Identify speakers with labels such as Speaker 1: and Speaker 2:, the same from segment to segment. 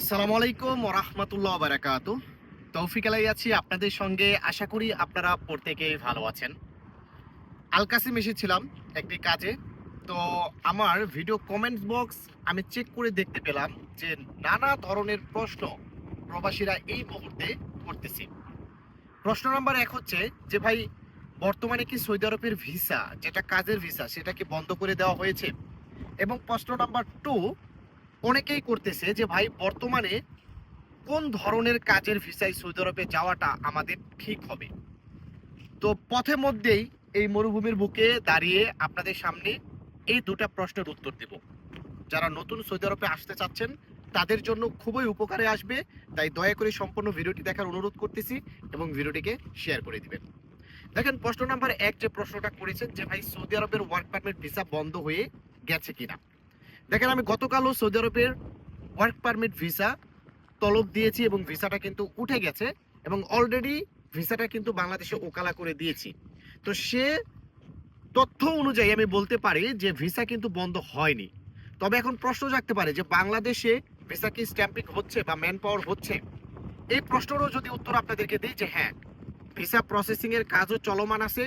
Speaker 1: আসসালামু আলাইকুম ওরহমতুল্লাহ বারাকাত তৌফিক আলাই আছি আপনাদের সঙ্গে। আশা করি আপনারা প্রত্যেকেই ভালো আছেন। আলকাসিম এসেছিলাম একটি কাজে। তো আমার ভিডিও কমেন্টস বক্স আমি চেক করে দেখতে পেলাম যে নানা ধরনের প্রশ্ন প্রবাসীরা এই মুহূর্তে করতেছে। প্রশ্ন নাম্বার এক হচ্ছে যে, ভাই, বর্তমানে কি সৌদি আরবের ভিসা যেটা কাজের ভিসা সেটা কি বন্ধ করে দেওয়া হয়েছে? এবং প্রশ্ন নাম্বার টু অনেকেই করতেছে যে, ভাই, বর্তমানে কোন ধরনের কাজের ভিসায় সৌদি আরবে যাওয়াটা আমাদের ঠিক হবে? তো পথে মধ্যেই এই মরুভূমির বুকে দাঁড়িয়ে আপনাদের সামনে এই দুটা প্রশ্নের উত্তর দেব। যারা নতুন সৌদি আরবে আসতে চাচ্ছেন, তাদের জন্য খুবই উপকারে আসবে। তাই দয়া করে সম্পূর্ণ ভিডিওটি দেখার অনুরোধ করতেছি এবং ভিডিওটিকে শেয়ার করে দিবেন। দেখেন, প্রশ্ন নাম্বার এক যে প্রশ্নটা করেছেন যে, ভাই, সৌদি আরবের ওয়ার্ক পারমিট ভিসা বন্ধ হয়ে গেছে কিনা? দেখেন আমি গতকালও সৌদি আরবের ওয়ার্ক পারমিট ভিসা তলব দিয়েছি এবং ভিসাটা কিন্তু উঠে গেছে এবং অলরেডি ভিসাটা কিন্তু বাংলাদেশে ওকালা করে দিয়েছি। তো সে তথ্য অনুযায়ী আমি বলতে পারি যে ভিসা কিন্তু বন্ধ হয়নি। তবে এখন প্রশ্ন জাগতে পারে যে বাংলাদেশে ভিসা কি স্ট্যাম্পিং হচ্ছে বা ম্যান পাওয়ার হচ্ছে? এই প্রশ্নেরও যদি উত্তর আপনাদেরকে দিই যে হ্যাঁ ভিসা প্রসেসিং এর কাজও চলমান আছে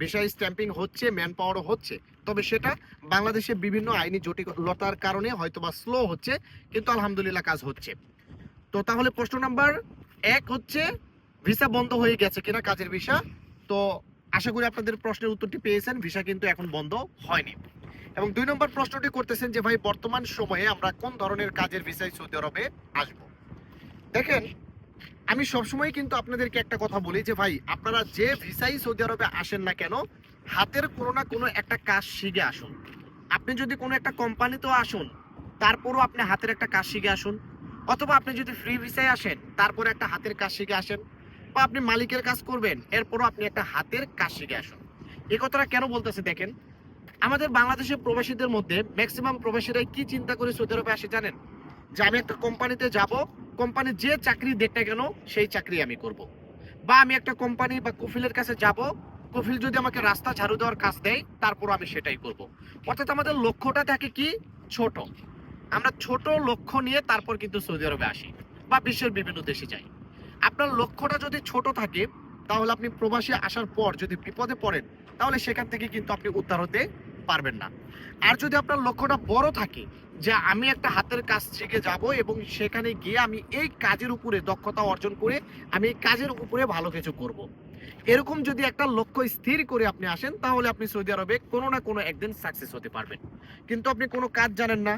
Speaker 1: ভিসা স্ট্যাম্পিং হচ্ছে ম্যান পাওয়ারও হচ্ছে। তবে সেটা বাংলাদেশে বিভিন্ন আইনি জটিলতার কারণে হয়তো বা স্লো হচ্ছে, কিন্তু আলহামদুলিল্লাহ কাজ হচ্ছে। তো তাহলে প্রশ্ন নাম্বার এক হচ্ছে ভিসা বন্ধ হয়ে গেছে কিনা কাজের ভিসা তো আশা করি আপনাদের প্রশ্নের উত্তরটি পেয়েছেন ভিসা কিন্তু এখন বন্ধ হয়নি। এবং দুই নম্বর প্রশ্নটি করতেছেন যে, ভাই, বর্তমান সময়ে আমরা কোন ধরনের কাজের ভিসায় সৌদি আরবে আসব? দেখেন আমি সবসময় কিন্তু আপনাদেরকে একটা কথা বলি যে, ভাই, আপনারা যে ভিসাই সৌদি আরবে আসেন না কেন, হাতের কোনো না কোনো একটা কাজ শিখে আসুন। আপনি যদি কোনো একটা কোম্পানিতেও আসুন, তারপরও আপনি হাতের একটা কাজ শিখে আসুন। অথবা আপনি যদি ফ্রি ভিসায় আসেন তারপরে একটা হাতের কাজ শিখে আসেন। বা আপনি মালিকের কাজ করবেন, এরপরও আপনি একটা হাতের কাজ শিখে আসুন। এ কথাটা কেন বলতেছে দেখেন? আমাদের বাংলাদেশের প্রবাসীদের মধ্যে ম্যাক্সিমাম প্রবাসীরাই কি চিন্তা করে সৌদি আরবে আসে জানেন? যে, আমি একটা কোম্পানিতে যাব কোম্পানি যে চাকরি দেখতে কেন সেই চাকরি আমি করব। বা আমি একটা কোম্পানি বা কফিলের কাছে যাব, কফিল যদি আমাকে রাস্তা ঝাড়ু দেওয়ার কাজ দেয় তারপর আমি সেটাই করব। অর্থাৎ আমাদের লক্ষ্যটা থাকে কি? ছোট। আমরা ছোট লক্ষ্য নিয়ে তারপর কিন্তু সৌদি আরবে আসি বা বিশ্বের বিভিন্ন দেশে যাই। আপনার লক্ষ্যটা যদি ছোট থাকে, তাহলে আপনি প্রবাসী আসার পর যদি বিপদে পড়েন, তাহলে সেখান থেকে কিন্তু আপনি উদ্ধার হতে পারবেন না। আর যদি আপনার লক্ষ্যটা বড় থাকে যে আমি একটা হাতের কাজ শিখে যাব এবং সেখানে গিয়ে আমি এই কাজের উপরে দক্ষতা অর্জন করে আমি এই কাজের উপরে ভালো কিছু করব। এরকম যদি একটা লক্ষ্য স্থির করে আপনি আসেন, তাহলে আপনি সৌদি আরবে কোনো না কোনো একদিন সাকসেস হতে পারবেন। কিন্তু আপনি কোনো কাজ জানেন না,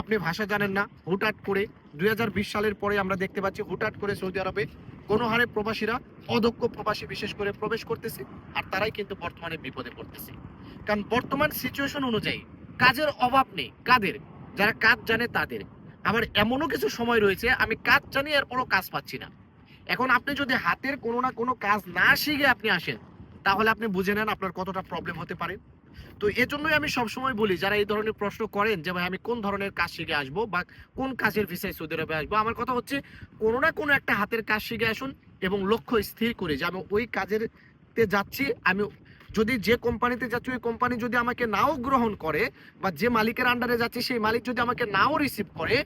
Speaker 1: আপনি ভাষা জানেন না, হুটহাট করে দুই হাজার বিশ সালের পরে আমরা দেখতে পাচ্ছি হুটহাট করে সৌদি আরবে কোনো হারে প্রবাসীরা অদক্ষ প্রবাসী বিশেষ করে প্রবেশ করতেছে, আর তারাই কিন্তু বর্তমানে বিপদে পড়তেছে। কারণ বর্তমান সিচুয়েশন অনুযায়ী কাজের অভাব নেই। কাদের? যারা কাজ জানে তাদের। আবার এমনও কিছু সময় রয়েছে, আমি কাজ জানি, এরপরও কাজ পাচ্ছি না। এখন আপনি যদি হাতের কোনো না কোনো কাজ না শিখে আপনি আসেন, তাহলে আপনি বুঝে নেন আপনার কতটা প্রবলেম হতে পারে। তো এজন্যই আমি সবসময় বলি, যারা এই ধরনের প্রশ্ন করেন যে, ভাই, আমি কোন ধরনের কাজ শিখে আসব বা কোন কাজের ভিসায় সৌদি আরবে আসব? আমার কথা হচ্ছে, কোনো না কোনো একটা হাতের কাজ শিখে আসুন এবং লক্ষ্য স্থির করে যে, আমি ওই কাজের তে যাচ্ছি, আমি যদি যে কোম্পানিতে যাচ্ছি, ওই কোম্পানি যদি আমাকে নাও গ্রহণ করে বা যে মালিকের আন্ডারে যাচ্ছি, সেই মালিক যদি আমাকে নাও রিসিভ করে,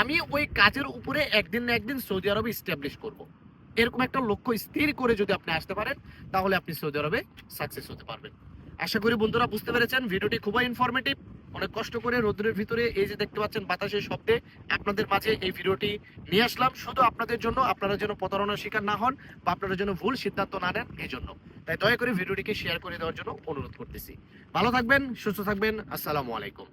Speaker 1: আমি ওই কাজের উপরে একদিন না একদিন সৌদি আরবে ইস্টাবলিশ করব। এরকম একটা লক্ষ্য স্থির করে যদি আপনি আসতে পারেন, তাহলে আপনি সৌদি আরবে সাকসেস হতে পারবেন। আশা করি বন্ধুরা বুঝতে পেরেছেন, ভিডিওটি খুবই ইনফরমেটিভ অনেক কষ্ট করে রোদ্রের ভিতরে এই যে দেখতে পাচ্ছেন বাতাসের শব্দে আপনাদের মাঝে এই ভিডিওটি নিয়ে আসলাম। শুধু আপনাদের জন্য, আপনারা যেন প্রতারণার শিকার না হন বা আপনারা যেন ভুল সিদ্ধান্ত না নেন এই জন্য তাই দয়া করে ভিডিওটিকে শেয়ার করে দেওয়ার জন্য অনুরোধ করতেছি। ভালো থাকবেন, সুস্থ থাকবেন, আসসালামু আলাইকুম।